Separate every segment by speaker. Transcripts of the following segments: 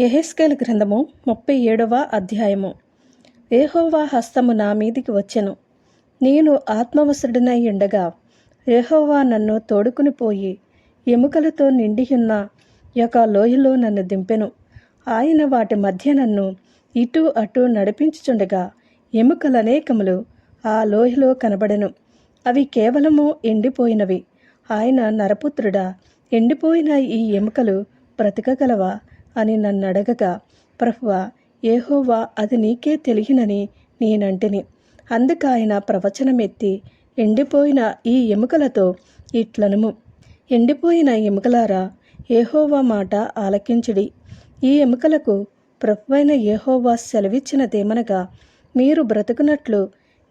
Speaker 1: ఎహెస్కేల్ గ్రంథము ముప్పై ఏడవ అధ్యాయము. ఏహోవా హస్తము నా మీదికి వచ్చెను. నేను ఆత్మవసుడినై ఉండగా ఏహోవా నన్ను తోడుకుని పోయి ఎముకలతో నిండియున్న యొక్క లోయలో నన్ను దింపెను. ఆయన వాటి మధ్య నన్ను ఇటు అటు నడిపించుచుండగా ఎముకలనేకములు ఆ లోయలో కనబడెను. అవి కేవలము ఎండిపోయినవి. ఆయన నరపుత్రుడా ఎండిపోయిన ఈ ఎముకలు బ్రతకగలవా? అని నన్ను అడగగా ప్రభువా ఏహోవా అది నీకే తెలియనని నేనంటిని. అందుకు ఆయన ప్రవచనమెత్తి ఎండిపోయిన ఈ ఎముకలతో ఇట్లనుము. ఎండిపోయిన ఎముకలారా ఏహోవా మాట ఆలకించుడి. ఈ ఎముకలకు ప్రభువైన ఏహోవా సెలవిచ్చినదేమనగా మీరు బ్రతుకున్నట్లు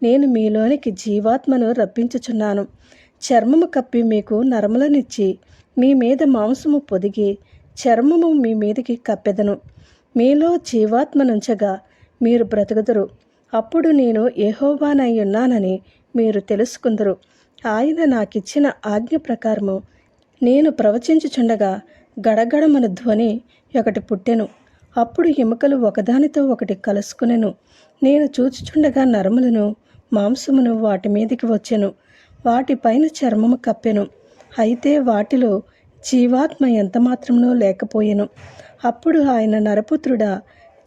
Speaker 1: నేను మీలోనికి జీవాత్మను రప్పించుచున్నాను. చర్మము కప్పి మీకు నరములనిచ్చి మీ మీద మాంసము పొదిగి చర్మము మీ మీదికి కప్పెదను. మీలో జీవాత్మనుంచగా మీరు బ్రతుకుదురు. అప్పుడు నేను ఏహోవానై ఉన్నానని మీరు తెలుసుకుందరు. ఆయన నాకిచ్చిన ఆజ్ఞ ప్రకారము నేను ప్రవచించుచుండగా గడగడమన ధ్వని ఒకటి పుట్టెను. అప్పుడు ఎముకలు ఒకదానితో ఒకటి కలుసుకునెను. నేను చూచుచుండగా నరములను మాంసమును వాటి మీదికి వచ్చెను. వాటిపైన చర్మము కప్పెను. అయితే వాటిలో జీవాత్మ ఎంత మాత్రమునో లేకపోయెను. అప్పుడు ఆయన నరపుత్రుడా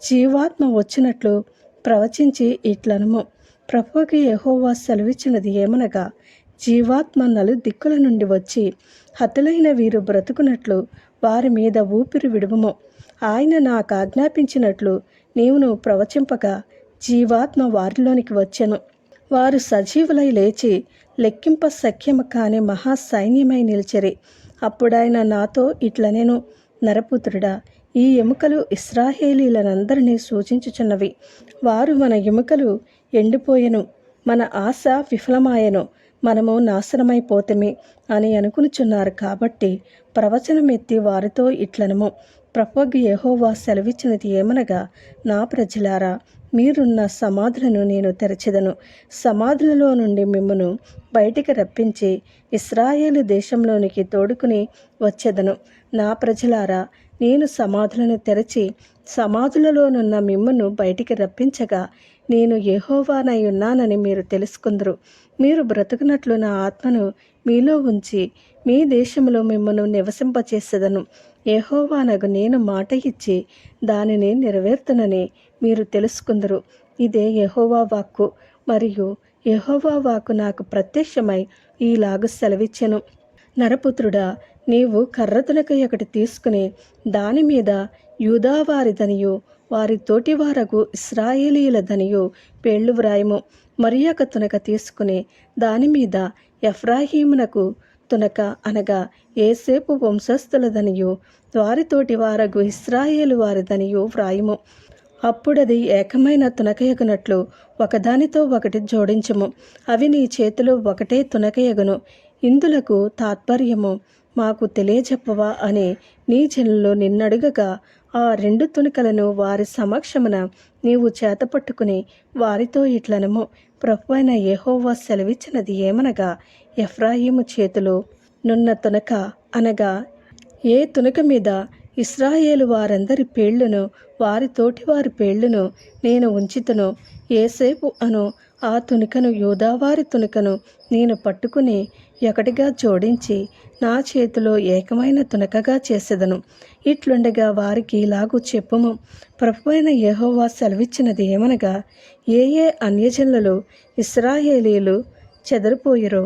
Speaker 1: జీవాత్మ వచ్చినట్లు ప్రవచించి ఇట్లనము. ప్రభుకి యహోవా సెలవిచ్చినది ఏమనగా జీవాత్మ నలు దిక్కుల నుండి వచ్చి హతులైన వీరు బ్రతుకున్నట్లు వారి మీద ఊపిరి విడువము. ఆయన నాకు ఆజ్ఞాపించినట్లు నీవును ప్రవచింపగా జీవాత్మ వారిలోనికి వచ్చెను. వారు సజీవులై లేచి లెక్కింప సఖ్యము కాని మహాసైన్యమై నిలిచిరి. అప్పుడాయన నాతో ఇట్లనెను నరపుత్రుడా ఈ ఎముకలు ఇస్రాహేలీలనందరినీ సూచించుచున్నవి. వారు మన ఎముకలు ఎండిపోయెను మన ఆశ విఫలమాయెను మనము నాశనమైపోతమే అని అనుకునుచున్నారు కాబట్టి ప్రవచనమెత్తి వారితో ఇట్లనము. ప్రపగ్ యహోవా సెలవిచ్చినది ఏమనగా నా ప్రజలారా మీరున్న సమాధులను నేను తెరచెదను. సమాధులలో నుండి మిమ్మను బయటికి రప్పించి ఇస్రాయేలు దేశంలోనికి తోడుకుని వచ్చేదను. నా ప్రజలారా నేను సమాధులను తెరచి సమాధులలోనున్న మిమ్మను బయటికి రప్పించగా నేను యెహోవానై ఉన్నానని మీరు తెలుసుకుందరు. మీరు బ్రతుకున్నట్లు నా ఆత్మను మీలో ఉంచి మీ దేశంలో మిమ్మను నివసింపచేసేదను. యెహోవానగు నేను మాట ఇచ్చి దానిని నెరవేర్తునని మీరు తెలుసుకుందరు. ఇదే యహోవా వాక్కు. మరియు యహోవా వాక్కు నాకు ప్రత్యక్షమై ఈలాగు సెలవిచ్చెను. నరపుత్రుడా నీవు కర్రతునక ఒకటి తీసుకుని దాని మీద యూదావారిదనియు వారి తోటివారగు ఇస్రాయేలీలదనియు పేళ్ళు వ్రాయము మరి ఒక తునక తీసుకుని దాని మీద ఎఫ్రాహీమునకు తునక అనగా ఏసేపు వంశస్థులదనియు వారితోటి వారగు ఇస్రాయేలు వారిదనియు వ్రాయము. అప్పుడది ఏకమైన తునకయగునట్లు ఒకదానితో ఒకటి జోడించము. అవి నీ చేతిలో ఒకటే తునకయగును ఇందులకు తాత్పర్యము మాకు తెలియజెప్పవా అని నీ జనులు నిన్నడుగగా ఆ రెండు తునికలను వారి సమక్షమున నీవు చేతపట్టుకుని వారితో ఇట్లనము. ప్రభు అయిన సెలవిచ్చినది ఏమనగా ఎఫ్రాయిము చేతిలో నున్న తునక అనగా ఏ తునక మీద ఇస్రాయేలు వారందరి పేళ్ళను వారి తోటి వారి పేళ్ళను నేను ఉంచితను ఏసేపు అను ఆ తునికను యూదావారి తునికను నేను పట్టుకుని ఒకటిగా జోడించి నా చేతిలో ఏకమైన తునకగా చేసేదను. ఇట్లుండగా వారికి ఇలాగూ చెప్పుము. ప్రభువైన యహోవా సెలవిచ్చినది ఏమనగా ఏ ఏ అన్యజనులలో ఇస్రాయేలీలు చెదరిపోయిరో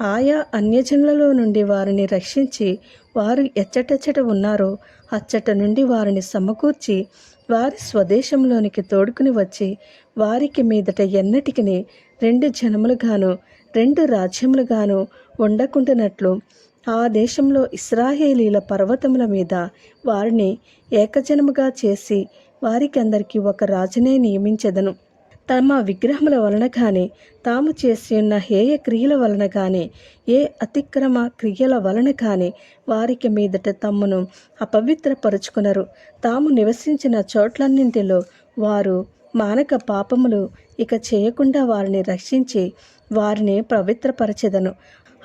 Speaker 1: ఆయా అన్యజనులలో నుండి వారిని రక్షించి వారు ఎచ్చటెచ్చట ఉన్నారో అచ్చట నుండి వారిని సమకూర్చి వారి స్వదేశంలోనికి తోడుకుని వచ్చి వారికి మీదట ఎన్నటికి రెండు జనములుగాను రెండు రాజ్యములుగాను ఉండకుండానట్లు ఆ దేశంలో ఇస్రాయేలీల పర్వతముల మీద వారిని ఏకజనముగా చేసి వారికి అందరికీ ఒక రాజునే నియమించెదను. తమ విగ్రహముల వలన కానీ తాము చేసి ఉన్న హేయ క్రియల వలన కానీ ఏ అతిక్రమ క్రియల వలన కానీ వారికి మీదట తమ్మును అపవిత్రపరుచుకున్నారు తాము నివసించిన చోట్లన్నింటిలో వారు మానక పాపములు ఇక చేయకుండా వారిని రక్షించి వారిని పవిత్రపరచెదను.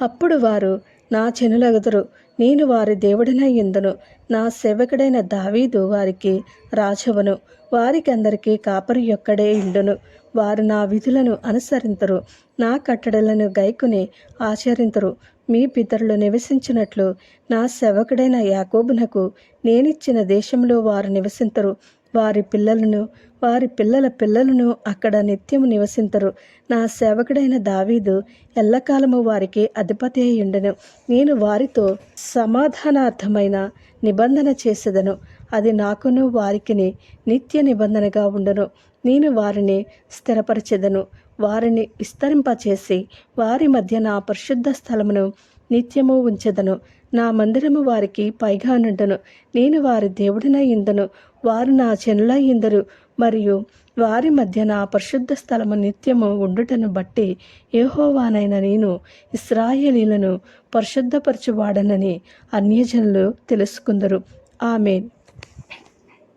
Speaker 1: అప్పుడు వారు నా చెనులగుదురు నేను వారి దేవుడినై ఇందును నా సేవకుడైన దావీదు వారికి రాజవను. వారికి అందరికీ కాపరి యొక్కడే ఇండును. వారు నా విధులను అనుసరింతరు. నా కట్టడలను గైకుని ఆచరింతరు. మీ పితరులు నివసించినట్లు నా సేవకుడైన యాకోబునకు నేనిచ్చిన దేశంలో వారు నివసింతరు. వారి పిల్లలను వారి పిల్లల పిల్లలను అక్కడ నిత్యము నివసింతరు. నా సేవకుడైన దావీదు ఎల్లకాలము వారికి అధిపతి అయి ఉండెను నేను వారితో సమాధానార్థమైన నిబంధన చేసేదను. అది నాకును వారికిని నిత్య నిబంధనగా ఉండను. నేను వారిని స్థిరపరచెదను. వారిని విస్తరింపచేసి వారి మధ్య నా పరిశుద్ధ స్థలమును నిత్యము ఉంచెదను. నా మందిరము వారికి పైగానుండను నేను వారి దేవుడినై ఇందను. వారు నా చెనులై ఇందరు. మరియు వారి మధ్య నా పరిశుద్ధ స్థలము నిత్యము ఉండుటను బట్టి ఏహోవానైన నేను ఇస్రాయేలీలను పరిశుద్ధపరచువాడనని అన్యజనులు తెలుసుకుందరు. ఆమెన్.